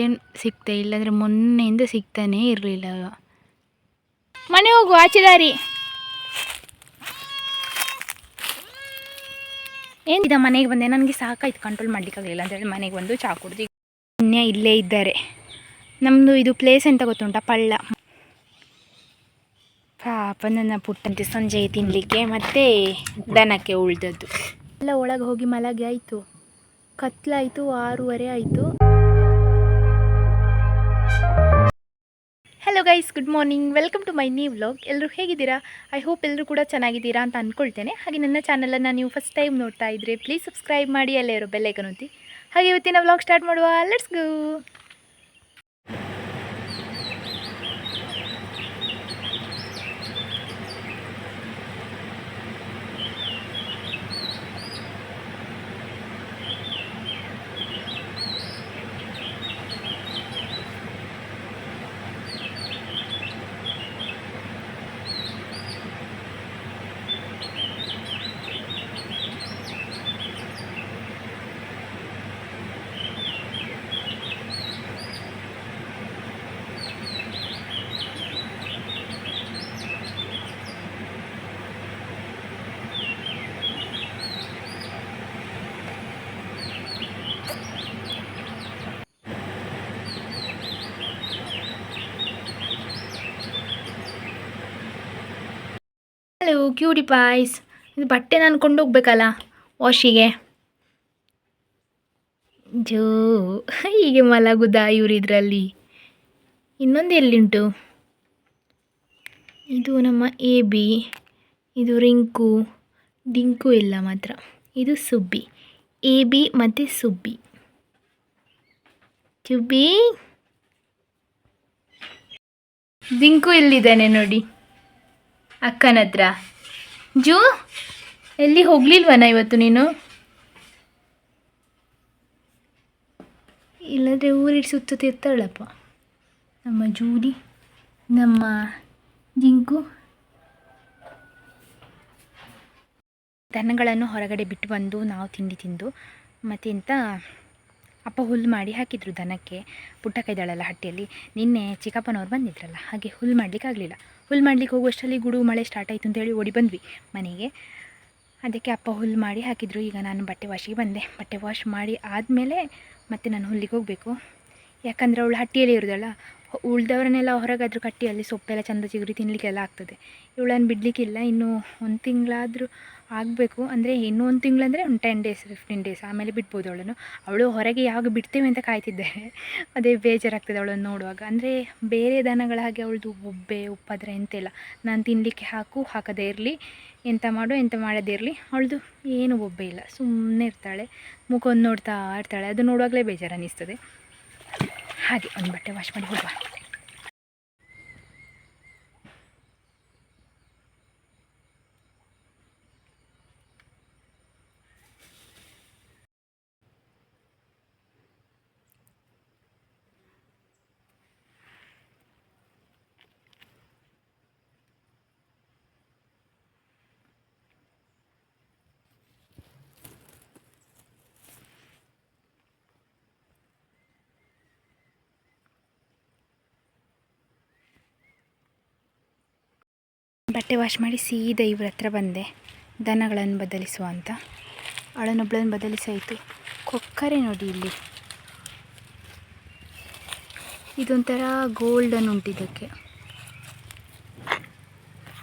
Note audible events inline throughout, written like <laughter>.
ಕೊಡಲಿಕ್ಕೆ ಸಿಗ್ತೆ ಇಲ್ಲಾಂದರೆ ಮೊನ್ನೆಯಿಂದ ಸಿಗ್ತಾನೇ ಇರಲಿಲ್ಲ ಮನೆ ಹೋಗು ಆಚೆ ದಾರಿ. ಏನಿದೆ ಮನೆಗೆ ಬಂದೆ? ನನಗೆ ಸಾಕಾಯ್ತು ಕಂಟ್ರೋಲ್ ಮಾಡಲಿಕ್ಕಾಗಲಿಲ್ಲ ಅಂತೇಳಿ ಮನೆಗೆ ಬಂದು ಚಾ ಕುಡ್ದು ಪುಣ್ಯ ಇಲ್ಲೇ ಇದ್ದಾರೆ. ನಮ್ಮದು ಇದು ಪ್ಲೇಸ್ ಅಂತ ಗೊತ್ತುಂಟ? ಪಳ್ಳ. ಪಾಪ ನನ್ನ ಪುಟ್ಟಂತೆ ಸಂಜೆ ತಿನ್ನಲಿಕ್ಕೆ ಮತ್ತು ದನಕ್ಕೆ ಉಳ್ದದ್ದು. ಎಲ್ಲ ಒಳಗೆ ಹೋಗಿ ಮಲಗಿ ಆಯಿತು. ಕತ್ಲಾಯಿತು ಆರೂವರೆ ಆಯಿತು. Hello guys good morning welcome to my new vlog ಎಲ್ಲರೂ ಹೇಗಿದ್ದೀರಾ? ಐ ಹೋಪ್ ಎಲ್ಲರೂ ಕೂಡ ಚೆನ್ನಾಗಿದ್ದೀರಾ ಅಂತ ಅಂದ್ಕೊಳ್ತೇನೆ ಹಾಗೆ ನನ್ನ ಚಾನಲನ್ನು ನೀವು ಫಸ್ಟ್ ಟೈಮ್ ನೋಡ್ತಾ ಇದ್ದರೆ ಪ್ಲೀಸ್ ಸಬ್ಸ್ಕ್ರೈಬ್ ಮಾಡಿ, ಅಲ್ಲೇ ಇರೋ ಬೆಲ್ಲೈಕನ್ ಒತ್ತಿ. ಹಾಗೆ ಇವತ್ತಿನ ವ್ಲಾಗ್ ಸ್ಟಾರ್ಟ್ ಮಾಡುವ. Let's cutie pies. ಇದು ಬಟ್ಟೆ ನಾನು ಕೊಂಡೋಗ್ಬೇಕಲ್ಲ, ವಾಶಿಗೆ. ಜೋ, ಹೀಗೆ ಮಲಗುದಾ ಇವ್ರು ಇದರಲ್ಲಿ. ಇನ್ನೊಂದು ಎಲ್ಲಿಂಟು? ಇದು ನಮ್ಮ ಎ ಬಿ, ಇದು ರಿಂಕು ಡಿಂಕು ಇಲ್ಲ ಮಾತ್ರ. ಇದು ಸುಬ್ಬಿ. ಎ ಬಿ ಮತ್ತು ಸುಬ್ಬಿ. ಚುಬ್ಬಿ ದಿಂಕು ಇಲ್ಲಿದ್ದಾನೆ ನೋಡಿ? ಅಕ್ಕನ ಹತ್ರ ಜೂ, ಎಲ್ಲಿ ಹೋಗ್ಲಿಲ್ವನ ಇವತ್ತು ನೀನು? ಇಲ್ಲದ್ರೆ ಊರಿಟ್ಟು ಸುತ್ತುತ್ತಿರ್ತಾಳಪ್ಪ ನಮ್ಮ ಜೂಡಿ ನಮ್ಮ ಜಿಂಕು. ದನಗಳನ್ನು ಹೊರಗಡೆ ಬಿಟ್ಟು ಬಂದು ನಾವು ತಿಂಡಿ ತಿಂದು ಮತ್ತೆ ಎಂತ ಅಪ್ಪ ಹುಲ್ಲು ಮಾಡಿ ಹಾಕಿದ್ರು ದನಕ್ಕೆ, ಪುಟ್ಟ ಕೈದಾಳಲ್ಲ ಹಟ್ಟಿಯಲ್ಲಿ. ನಿನ್ನೆ ಚಿಕ್ಕಪ್ಪನವ್ರು ಬಂದಿದ್ರಲ್ಲ, ಹಾಗೆ ಹುಲ್ಲು ಮಾಡ್ಲಿಕ್ಕೆ ಆಗಲಿಲ್ಲ. ಹುಲ್ಲು ಮಾಡ್ಲಿಕ್ಕೆ ಹೋಗುವಷ್ಟರಲ್ಲಿ ಗುಡು ಮಳೆ ಸ್ಟಾರ್ಟ್ ಆಯಿತು ಅಂತೇಳಿ ಓಡಿ ಬಂದ್ವಿ ಮನೆಗೆ. ಅದಕ್ಕೆ ಅಪ್ಪ ಹುಲ್ಲು ಮಾಡಿ ಹಾಕಿದ್ರು. ಈಗ ನಾನು ಬಟ್ಟೆ ವಾಶಿಗೆ ಬಂದೆ. ಬಟ್ಟೆ ವಾಶ್ ಮಾಡಿ ಆದಮೇಲೆ ಮತ್ತೆ ನಾನು ಹುಲ್ಲಿಗೆ ಹೋಗಬೇಕು. ಯಾಕಂದರೆ ಅವಳು ಹಟ್ಟಿಯಲ್ಲಿ ಇರೋದಲ್ಲ, ಉಳ್ದವ್ರನ್ನೆಲ್ಲ ಹೊರಗಾದ್ರೂ ಕಟ್ಟಿಯಲ್ಲಿ ಸೊಪ್ಪೆಲ್ಲ ಚಂದ ಚಿಗುರಿ ತಿನ್ನಲಿಕ್ಕೆಲ್ಲ ಆಗ್ತದೆ. ಇವಳನ್ನು ಬಿಡಲಿಕ್ಕಿಲ್ಲ. ಇನ್ನೂ ಒಂದು ತಿಂಗಳಾದರೂ ಆಗಬೇಕು. ಅಂದರೆ ಇನ್ನೂ ಒಂದು ತಿಂಗಳಂದರೆ ಒಂದು ಟೆನ್ ಡೇಸ್ ಫಿಫ್ಟೀನ್ ಡೇಸ್ ಆಮೇಲೆ ಬಿಡ್ಬೋದು ಅವಳನ್ನು. ಅವಳು ಹೊರಗೆ ಯಾವಾಗ ಬಿಡ್ತೇವೆ ಅಂತ ಕಾಯ್ತಿದ್ದೆ. <laughs> ಅದೇ ಬೇಜಾರಾಗ್ತದೆ ಅವಳನ್ನು ನೋಡುವಾಗ. ಅಂದರೆ ಬೇರೆ ದನಗಳ ಹಾಗೆ ಅವಳದು ಒಬ್ಬೆ ಉಪ್ಪದ್ರ ಎಂತೆಲ್ಲ. ನಾನು ತಿನ್ನಲಿಕ್ಕೆ ಹಾಕು, ಹಾಕದೇ ಇರಲಿ. ಎಂತ ಮಾಡು, ಎಂತ ಮಾಡದೇ ಇರಲಿ. ಅವಳದು ಏನು ಒಬ್ಬೆ ಇಲ್ಲ. ಸುಮ್ಮನೆ ಇರ್ತಾಳೆ. ಮುಖವನ್ನು ನೋಡ್ತಾ ಇರ್ತಾಳೆ. ಅದು ನೋಡುವಾಗಲೇ ಬೇಜಾರು ಅನ್ನಿಸ್ತದೆ. ಹಾಗೆ ಒಂದು ಬಟ್ಟೆ ವಾಶ್ ಮಾಡಿ ಹೋಗುವ. ಬಟ್ಟೆ ವಾಶ್ ಮಾಡಿ ಸೀದಾ ಇವ್ರ ಹತ್ರ ಬಂದೆ. ದನಗಳನ್ನು ಬದಲಿಸುವ ಅಂತ. ಅಳನೊಬ್ಳನ್ನು ಬದಲಿಸಾಯಿತು. ಕೊಕ್ಕರೆ ನೋಡಿ ಇಲ್ಲಿ. ಇದೊಂಥರ ಗೋಲ್ಡನ್ ಉಂಟಿದ್ದಕ್ಕೆ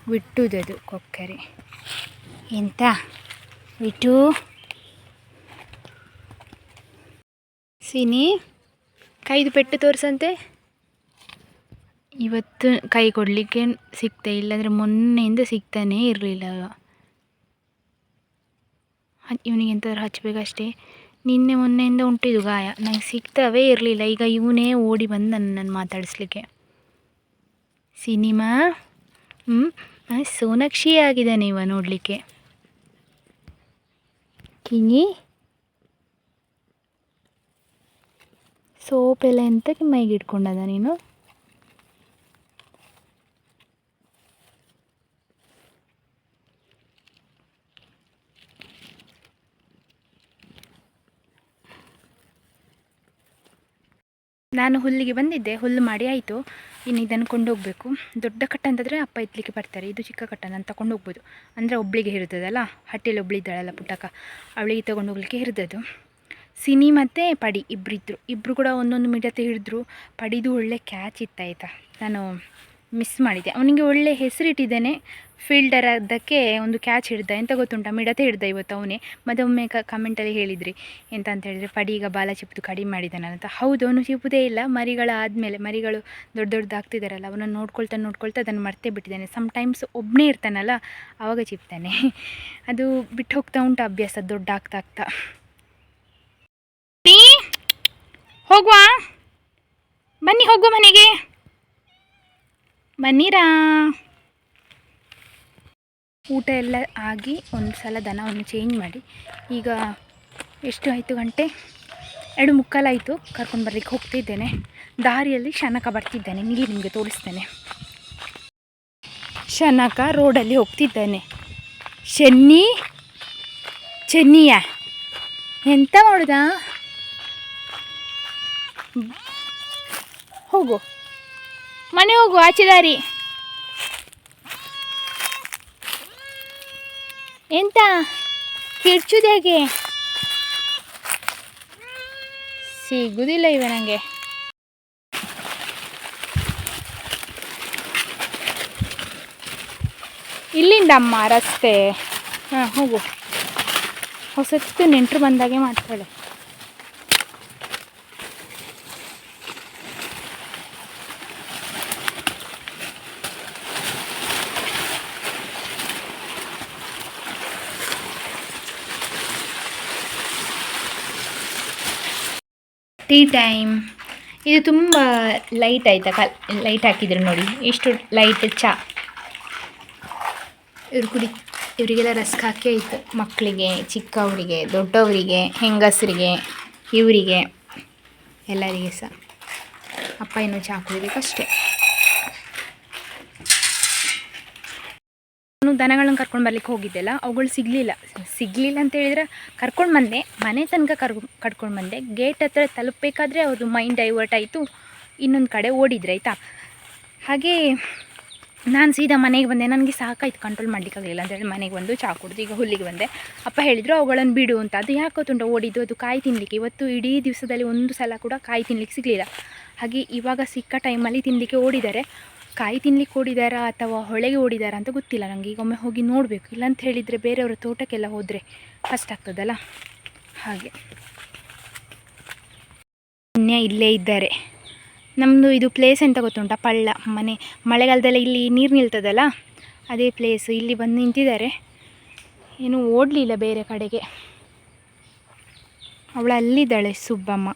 ಬಿಟ್ಟುದದು ಕೊಕ್ಕರೆ. ಎಂತ? ಬಿಟ್ಟು ಸಿನಿ? ಕೈದು ಪೆಟ್ಟು ತೋರಿಸಂತೆ? ಇವತ್ತು ಕೈ ಕೊಡಲಿಕ್ಕೆ ಸಿಗ್ತೆ ಇಲ್ಲಾಂದರೆ ಮೊನ್ನೆಯಿಂದ ಸಿಗ್ತಾನೇ ಇರಲಿಲ್ಲ ಇವನಿಗೆ ಎಂತಾದ್ರೂ ಹಚ್ಚಬೇಕಷ್ಟೇ ನಿನ್ನೆ ಮೊನ್ನೆಯಿಂದ ಉಂಟಿದು ಗಾಯ. ನಂಗೆ ಸಿಗ್ತಾವೇ ಇರಲಿಲ್ಲ. ಈಗ ಇವನೇ ಓಡಿ ಬಂದು ನನ್ನನ್ನು ಮಾತಾಡಿಸ್ಲಿಕ್ಕೆ. ಸಿನಿಮಾ? ಹ್ಞೂ ಸೋನಾಕ್ಷಿ ಆಗಿದ್ದಾನೆ ಇವ ನೋಡಲಿಕ್ಕೆ. ಕಿಂಗಿ ಸೋಪೆಲ್ಲ ಎಂತಕ್ಕೆ ಮೈಗೆ ಇಟ್ಕೊಂಡದ ನೀನು? ನಾನು ಹುಲ್ಲಿಗೆ ಬಂದಿದ್ದೆ, ಹುಲ್ಲು ಮಾಡಿ ಆಯಿತು. ಇನ್ನು ಇದನ್ನು ಕೊಂಡೋಗಬೇಕು. ದೊಡ್ಡ ಕಟ್ಟ ಅಂತಂದರೆ ಅಪ್ಪ ಇತ್ತಲಿಕ್ಕೆ ಬರ್ತಾರೆ. ಇದು ಚಿಕ್ಕ ಕಟ್ಟ, ನಾನು ತಗೊಂಡು ಹೋಗ್ಬೋದು. ಅಂದರೆ ಒಬ್ಳಿಗೆ ಇರ್ತದಲ್ಲ ಹಟ್ಟಿಯಲ್ಲಿ ಒಬ್ಳಿದ್ದಾಳಲ್ಲ ಪುಟ್ಟಕ್ಕ, ಅವಳಿಗೆ ತಗೊಂಡು ಹೋಗ್ಲಿಕ್ಕೆ ಇರ್ತದ್ದು. ಸಿನಿ ಮತ್ತು ಪಡಿ ಇಬ್ಬರಿದ್ದರು ಇಬ್ಬರು ಕೂಡ ಒಂದೊಂದು ಮಿಡತೆ ಹಿಡಿದ್ರು ಪಡಿದು ಒಳ್ಳೆ ಕ್ಯಾಚ್ ಇತ್ತಾಯ್ತಾ ನಾನು ಮಿಸ್ ಮಾಡಿದೆ ಅವನಿಗೆ ಒಳ್ಳೆ ಹೆಸರಿಟ್ಟಿದ್ದೇನೆ. ಫೀಲ್ಡರ್ ಅದಕ್ಕೆ ಒಂದು ಕ್ಯಾಚ್ ಹಿಡ್ದ. ಎಂತ ಗೊತ್ತುಂಟ? ಮಿಡತೆ ಹಿಡ್ದ ಇವತ್ತು ಅವನೇ. ಮತ್ತು ಒಮ್ಮೆ ಕ ಕಮೆಂಟಲ್ಲಿ ಹೇಳಿದ್ರಿ. ಎಂತ ಅಂತ ಹೇಳಿದರೆ ಈಗ ಬಾಲ ಚಿಪ್ಪುದು ಕಡಿಮೆ ಮಾಡಿದ್ದಾನಂತ ಹೌದು, ಅವನು ಚಿಪ್ಪುದೇ ಇಲ್ಲ. ಮರಿಗಳ ಆದಮೇಲೆ, ಮರಿಗಳು ದೊಡ್ಡ ದೊಡ್ಡದಾಗ್ತಿದ್ದಾರಲ್ಲ ಅವನ್ನ ನೋಡ್ಕೊಳ್ತಾ ನೋಡ್ಕೊಳ್ತಾ ಅದನ್ನು ಮರ್ತೇ ಬಿಟ್ಟಿದ್ದಾನೆ. ಸಮ್ಟೈಮ್ಸ್ ಒಬ್ಬನೇ ಇರ್ತಾನಲ್ಲ ಆವಾಗ ಚಿಪ್ತಾನೆ. <laughs> ಅದು ಬಿಟ್ಟು ಹೋಗ್ತಾ ಉಂಟು ಅಭ್ಯಾಸ, ದೊಡ್ಡ ಆಗ್ತಾ ಆಗ್ತಾ ಟೀ ಹೋಗುವ ಬನ್ನಿ ಹೋಗುವ ಮನೆಗೆ ಬನ್ನಿರಾ. ಊಟ ಎಲ್ಲ ಆಗಿ ಒಂದು ಸಲ ದನವನ್ನು ಚೇಂಜ್ ಮಾಡಿ. ಈಗ ಎಷ್ಟು ಆಯಿತು ಗಂಟೆ? ಎರಡು ಮುಕ್ಕಾಲಾಯಿತು ಕರ್ಕೊಂಡು ಬರ್ಲಿಕ್ಕೆ ಹೋಗ್ತಿದ್ದೇನೆ. ದಾರಿಯಲ್ಲಿ ಶನಕ ಬರ್ತಿದ್ದಾನೆ. ನೀಲಿ ನಿಮಗೆ ತೋರಿಸ್ತೇನೆ. ಶನಕ ರೋಡಲ್ಲಿ ಹೋಗ್ತಿದ್ದಾನೆ. ಚೆನ್ನಿ ಚೆನ್ನಿಯ ಎಂತ ಮಾಡುದಾ? ಹೋಗು. ಮನೆ ಹೋಗು, ಆಚೆ ದಾರಿ. ಎಂತ? ಕಿರ್ಚುದು ಹೇಗೆ? ಸಿಗುದಿಲ್ಲ ಇವ ನನಗೆ ಇಲ್ಲಿಂದ ಅಮ್ಮ ರಸ್ತೆ. ಹಾಂ, ಹೋಗು. ಹೊಸತ್ತು ನೆಂಟರು ಬಂದಾಗೆ ಮಾಡ್ತಾಳೆ. ಟೀ ಟೈಮ್ ಇದು ತುಂಬ ಲೈಟ್ ಆಯಿತಾ ಕಲ್ ಲೈಟ್ ಹಾಕಿದ್ರು ನೋಡಿ. ಎಷ್ಟು ಲೈಟ್ ಚಾ. ಇವ್ರು ಕುಡಿ, ಇವರಿಗೆಲ್ಲ ರಸ್ಕ್ ಹಾಕಿ ಆಯಿತು ಮಕ್ಕಳಿಗೆ ಚಿಕ್ಕವರಿಗೆ, ದೊಡ್ಡವರಿಗೆ, ಹೆಂಗಸರಿಗೆ, ಇವರಿಗೆ. ಎಲ್ಲರಿಗೆ ಸಹ ಅಪ್ಪ ಇನ್ನೂ ಚಹಾ ಕುಡಿಬೇಕಷ್ಟೇ ದನಗಳನ್ನ ಕರ್ಕೊಂಡು ಬರ್ಲಿಕ್ಕೆ ಹೋಗಿದ್ದೆಲ್ಲ, ಅವುಗಳು ಸಿಗಲಿಲ್ಲ. ಸಿಗಲಿಲ್ಲ ಅಂತ ಹೇಳಿದ್ರೆ ಕರ್ಕೊಂಡು ಬಂದೆ. ಮನೆ ತನಕ ಕರ್ ಕರ್ಕೊಂಡು ಬಂದೆ. ಗೇಟ್ ಹತ್ರ ತಲುಪಬೇಕಾದ್ರೆ ಅವ್ರದ್ದು ಮೈಂಡ್ ಡೈವರ್ಟ್ ಆಯಿತು. ಇನ್ನೊಂದು ಕಡೆ ಓಡಿದ್ರೆ, ಆಯಿತಾ? ಹಾಗೆ ನಾನು ಸೀದಾ ಮನೆಗೆ ಬಂದೆ. ನನಗೆ ಸಾಕಾಯ್ತು ಕಂಟ್ರೋಲ್ ಮಾಡಲಿಕ್ಕಾಗಲಿಲ್ಲ ಅಂತೇಳಿ ಮನೆಗೆ ಬಂದು ಚಾ ಕುಡ್ದು ಈಗ ಹುಲ್ಲಿಗೆ ಬಂದೆ. ಅಪ್ಪ ಹೇಳಿದರು ಅವುಗಳನ್ನು ಬಿಡು ಅಂತ. ಅದು ಯಾಕೆ ತುಂಡ ಓಡಿದ್ದು, ಅದು ಕಾಯಿ ತಿನ್ನಲಿಕ್ಕೆ ಇವತ್ತು ಇಡೀ ದಿವಸದಲ್ಲಿ ಒಂದು ಸಲ ಕೂಡ ಕಾಯಿ ತಿನ್ಲಿಕ್ಕೆ ಸಿಗಲಿಲ್ಲ. ಹಾಗೆ ಇವಾಗ ಸಿಕ್ಕ ಟೈಮಲ್ಲಿ ತಿನ್ನಲಿಕ್ಕೆ ಓಡಿದ್ದಾರೆ. ಕಾಯಿ ತಿನ್ಲಿಕ್ಕೆ ಓಡಿದಾರಾ ಅಥವಾ ಹೊಳೆಗೆ ಓಡಿದಾರಾ ಅಂತ ಗೊತ್ತಿಲ್ಲ. ನನಗೆ ಈಗ ಒಮ್ಮೆ ಹೋಗಿ ನೋಡಬೇಕು. ಇಲ್ಲಾಂತ ಹೇಳಿದರೆ ಬೇರೆಯವರ ತೋಟಕ್ಕೆಲ್ಲ ಹೋದರೆ ಕಷ್ಟ ಆಗ್ತದಲ್ಲ? ಹಾಗೆ. ಅನ್ಯ ಇಲ್ಲೇ ಇದ್ದಾರೆ. ನಮ್ಮದು ಇದು ಪ್ಲೇಸ್ ಎಂತ ಗೊತ್ತುಂಟ? ಪಳ್ಳ. ಮನೆ, ಮಳೆಗಾಲದಲ್ಲಿ ಇಲ್ಲಿ ನೀರು ನಿಲ್ತದಲ್ಲ? ಅದೇ ಪ್ಲೇಸ್ ಇಲ್ಲಿ ಬಂದು ನಿಂತಿದ್ದಾರೆ. ಏನು ಓಡಲಿಲ್ಲ ಬೇರೆ ಕಡೆಗೆ. ಅವಳು ಅಲ್ಲಿದ್ದಾಳೆ ಸುಬ್ಬಮ್ಮ.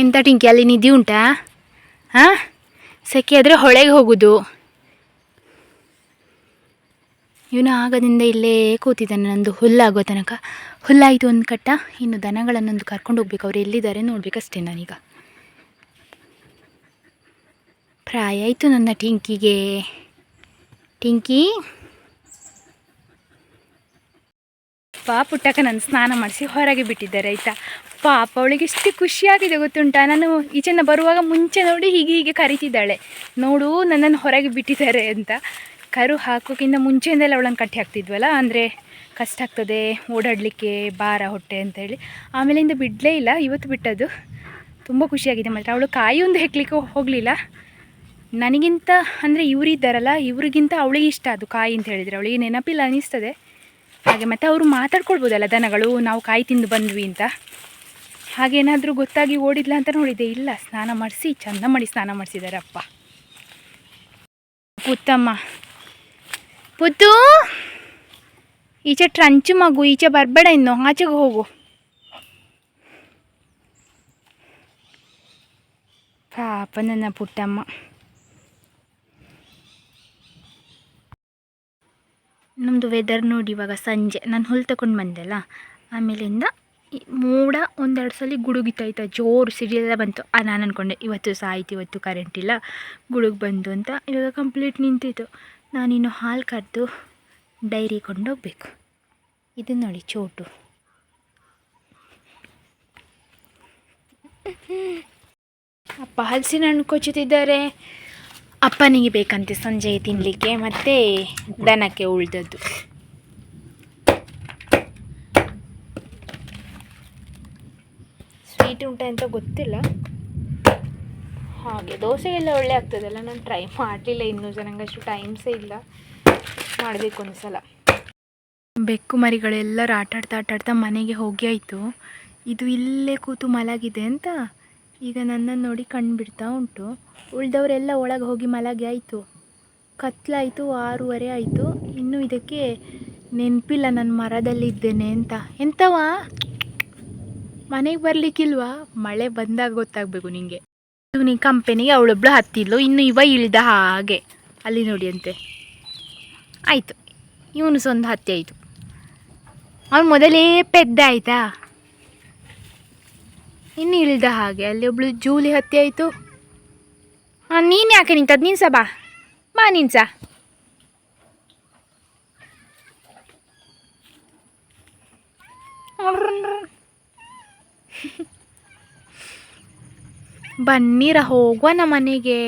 ಎಂತ ಟಿಂಕಿ, ಅಲ್ಲಿ ನಿಧಿ ಉಂಟಾ? ಹಾಂ? ಸೆಕೆ ಆದರೆ ಹೊಳೆಗೆ ಹೋಗೋದು. ಇವನು ಆಗದಿಂದ ಇಲ್ಲೇ ಕೂತಿದ್ದಾನೆ, ನಂದು ಹುಲ್ಲಾಗೋ ತನಕ. ಹುಲ್ಲಾಯಿತು ಒಂದು ಕಟ್ಟ, ಇನ್ನು ದನಗಳನ್ನೊಂದು ಕರ್ಕೊಂಡು ಹೋಗ್ಬೇಕು. ಅವ್ರು ಎಲ್ಲಿದ್ದಾರೆ ನೋಡ್ಬೇಕಷ್ಟೇ ನಾನೀಗ. ಪ್ರಾಯ ಆಯಿತು ನನ್ನ ಟಿಂಕಿಗೆ. ಟಿಂಕಿ? ಪಾ ಪುಟ್ಟಕ್ಕ ನನ್ನ ಸ್ನಾನ ಮಾಡಿಸಿ ಹೊರಗೆ ಬಿಟ್ಟಿದ್ದಾರೆ, ಆಯಿತಾ? ಪಾಪ, ಅವಳಿಗೆ ಎಷ್ಟು ಖುಷಿಯಾಗಿದೆ ಗೊತ್ತುಂಟಾ? ನಾನು ಈಚೆನ ಬರುವಾಗ ಮುಂಚೆ ನೋಡಿ ಹೀಗೆ ಹೀಗೆ ಕರಿತಿದ್ದಾಳೆ. ನೋಡು, ನನ್ನನ್ನು ಹೊರಗೆ ಬಿಟ್ಟಿದ್ದಾರೆ ಅಂತ. ಕರು ಹಾಕೋಕ್ಕಿಂತ ಮುಂಚೆಯಿಂದಲೇ ಅವಳನ್ನು ಕಟ್ಟಿ ಹಾಕ್ತಿದ್ವಲ್ಲ, ಅಂದರೆ ಕಷ್ಟ ಆಗ್ತದೆ, ಓಡಾಡಲಿಕ್ಕೆ ಭಾರ, ಹೊಟ್ಟೆ ಅಂತೇಳಿ ಆಮೇಲಿಂದ ಬಿಡಲೇ ಇಲ್ಲ, ಇವತ್ತು ಬಿಟ್ಟದ್ದು. ತುಂಬ ಖುಷಿಯಾಗಿದೆ ಮಾತ್ರ. ಅವಳು ಕಾಯಿ ಒಂದು ಹೆಕ್ಲಿಕ್ಕೆ ಹೋಗಲಿಲ್ಲ. ನನಗಿಂತ, ಅಂದರೆ ಇವರಿದ್ದಾರಲ್ಲ ಇವ್ರಿಗಿಂತ ಅವಳಿಗೆ ಇಷ್ಟ ಅದು ಕಾಯಿ ಅಂತ ಹೇಳಿದರೆ. ಅವಳಿಗೆ ನೆನಪಿಲ್ಲ ಅನಿಸ್ತದೆ. ಹಾಗೆ ಮತ್ತು ಅವರು ಮಾತಾಡ್ಕೊಳ್ಬೋದಲ್ಲ ದನಗಳು, ನಾವು ಕಾಯಿ ತಿಂದು ಬಂದ್ವಿ ಅಂತ. ಹಾಗೇನಾದರೂ ಗೊತ್ತಾಗಿ ಓಡಿದ್ಲ ಅಂತ ನೋಡಿದೆ ಇಲ್ಲ, ಸ್ನಾನ ಮಾಡಿಸಿ, ಚಂದ ಮಾಡಿ ಸ್ನಾನ ಮಾಡಿಸಿದ್ದಾರೆ ಅಪ್ಪ ಪುತ್ತಮ್ಮ. ಪುತ್ತು! ಈಚೆ ಟ್ರಂಚು ಮಗು, ಈಚೆ ಬರಬೇಡ ಇನ್ನು, ಆಚೆಗೆ ಹೋಗು. ಪಾಪ ನನ್ನ ಪುಟ್ಟಮ್ಮ ನಮ್ಮದು ವೆದರ್ ನೋಡಿ ಇವಾಗ ಸಂಜೆ. ನಾನು ಹುಲ್ ತಗೊಂಡು ಬಂದೆಲ್ಲ ಆಮೇಲಿಂದ ಮೋಡ ಒಂದೆರಡು ಸಲ ಗುಡುಗಿತಾಯ್ತಾ ಜೋರು ಸಿಡಿಲೆಲ್ಲ ಬಂತು. ನಾನು ಅಂದ್ಕೊಂಡೆ ಇವತ್ತು ಸಾಯ್ತು, ಇವತ್ತು ಕರೆಂಟ್ ಇಲ್ಲ, ಗುಡುಗು ಬಂದು ಅಂತ ಇವಾಗ ಕಂಪ್ಲೀಟ್ ನಿಂತಿತ್ತು. ನಾನಿನ್ನು ಹಾಲು ಕರೆದು ಡೈರಿ ಕೊಂಡೋಗ್ಬೇಕು. ಇದು ನೋಡಿ ಚೋಟು. ಅಪ್ಪ ಹಲಸಿನ ಹಣ್ಣು ಕೊಚ್ಚುತ್ತಿದ್ದಾರೆ. ಅಪ್ಪನಿಗೆ ಬೇಕಂತೆ ಸಂಜೆ ತಿನ್ನಲಿಕ್ಕೆ ಮತ್ತು ದನಕ್ಕೆ ಉಳಿದದ್ದು. ಸ್ವೀಟ್ ಉಂಟ ಅಂತ ಗೊತ್ತಿಲ್ಲ. ಹಾಗೆ ದೋಸೆ ಎಲ್ಲ ಒಳ್ಳೆ ಆಗ್ತದಲ್ಲ ನಾನು ಟ್ರೈ ಮಾಡಲಿಲ್ಲ ಇನ್ನೂ ಸಹ ನಂಗೆ ಅಷ್ಟು ಟೈಮ್ಸೇ ಇಲ್ಲ. ಮಾಡಬೇಕು ಒಂದ್ಸಲ ಬೆಕ್ಕು ಮರಿಗಳೆಲ್ಲರೂ ಆಟಾಡ್ತಾ ಆಟಾಡ್ತಾ ಮನೆಗೆ ಹೋಗಿ ಆಯಿತು. ಇದು ಇಲ್ಲೇ ಕೂತು ಮಲಗಿದೆ ಅಂತ ಈಗ ನನ್ನನ್ನು ನೋಡಿ ಕಣ್ಣು ಬಿಡ್ತಾ ಉಂಟು. ಉಳಿದವರೆಲ್ಲ ಒಳಗೆ ಹೋಗಿ ಮಲಗಿ ಆಯಿತು. ಕತ್ಲಾಯಿತು, ಆರೂವರೆ ಆಯಿತು. ಇನ್ನೂ ಇದಕ್ಕೆ ನೆನಪಿಲ್ಲ, ನಾನು ಮರದಲ್ಲಿದ್ದೇನೆ ಅಂತ. ಎಂತವಾ ಮನೆಗೆ ಬರಲಿಕ್ಕಿಲ್ವಾ? ಮಳೆ ಬಂದಾಗ ಗೊತ್ತಾಗಬೇಕು ನಿಂಗೆ. ನೀ ಕಂಪನಿಗೆ ಅವಳೊಬ್ಳು ಹತ್ತಿದ್ಲು, ಇನ್ನು ಇವ ಇಳಿದ ಹಾಗೆ. ಅಲ್ಲಿ ನೋಡಿ ಅಂತೆ. ಆಯಿತು, ಇವನು ಸೊಂದು ಹತ್ತಿ ಆಯಿತು. ಅವನು ಮೊದಲೇ ಪೆದ್ದ ಆಯಿತಾ? ಇನ್ನು ಇಳಿದ ಹಾಗೆ, ಅಲ್ಲಿ ಒಬ್ಳು ಜೂಲಿ ಹತ್ತಿ ಆಯಿತು. ಹಾಂ ನೀನು ಯಾಕೆ ನಿಂತದ್ದು? ನೀನು ಸಹ ಬಾ. ಬಾ ನೀನು ಸಹ ಬನ್ನಿರ ಹೋಗುವ ನಮ್ಮ ಮನೆಗೆ